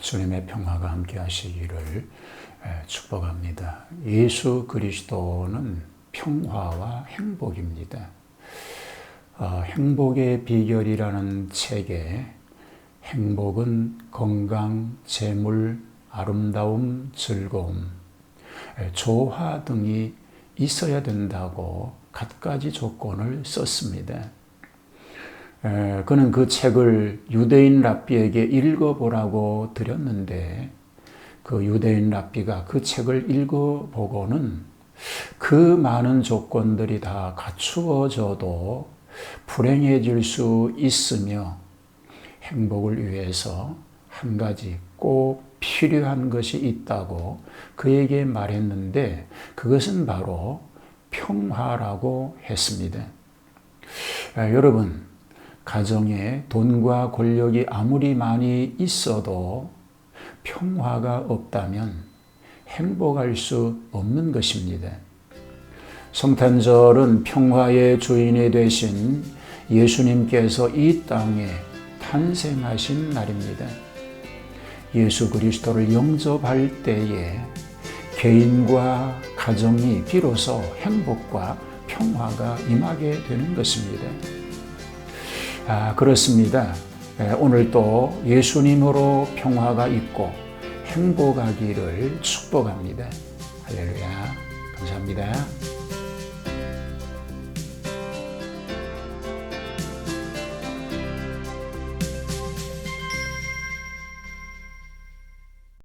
주님의 평화가 함께 하시기를 축복합니다. 예수 그리스도는 평화와 행복입니다. 어, 행복의 비결이라는 책에 행복은 건강, 재물, 아름다움, 즐거움, 조화 등이 있어야 된다고 갖가지 조건을 썼습니다. 그는 그 책을 유대인 랍비에게 읽어보라고 드렸는데 그 유대인 랍비가 그 책을 읽어보고는 그 많은 조건들이 다 갖추어져도 불행해질 수 있으며 행복을 위해서 한 가지 꼭 필요한 것이 있다고 그에게 말했는데 그것은 바로 평화라고 했습니다. 여러분, 가정에 돈과 권력이 아무리 많이 있어도 평화가 없다면 행복할 수 없는 것입니다. 성탄절은 평화의 주인이 되신 예수님께서 이 땅에 탄생하신 날입니다. 예수 그리스도를 영접할 때에 개인과 가정이 비로소 행복과 평화가 임하게 되는 것입니다. 아, 그렇습니다. 오늘 또 예수님으로 평화가 있고 행복하기를 축복합니다. 할렐루야. 감사합니다.